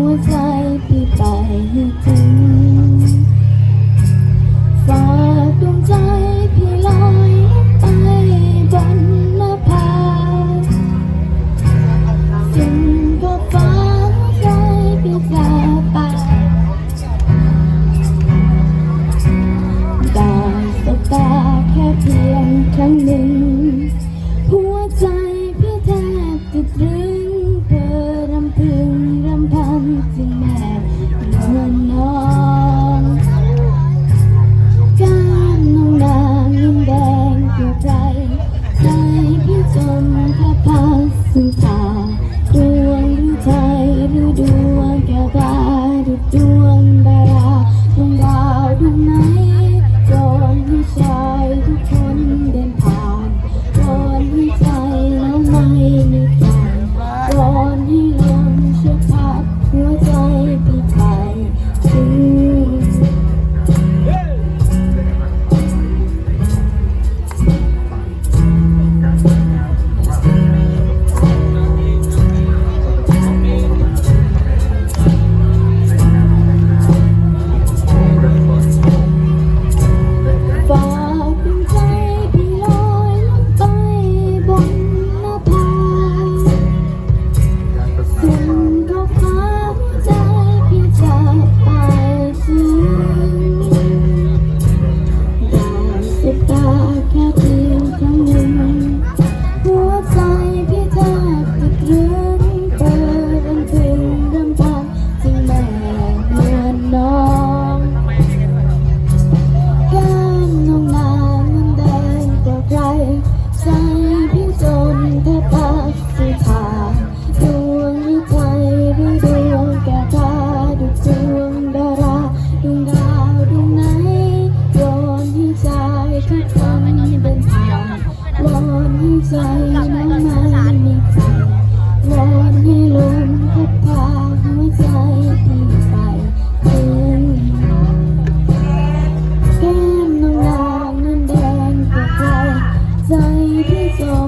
หัวใจพี่ไปให้ถึงฝากดวงใจพี่ลอยไปบนนภาผาสิ่งก็ฟ้าใจพี่พาไปได้สตาแค่เพียงครั้งหนึ่ง 감 사. you. ช่วยทำให้เป็นเสียงวอนใจน้องม่มีใครวอนให้ลมพัดพาหัวใจพี่ไปเป็นแก้มน้องนางนั้นแดงกว่าใจที่จม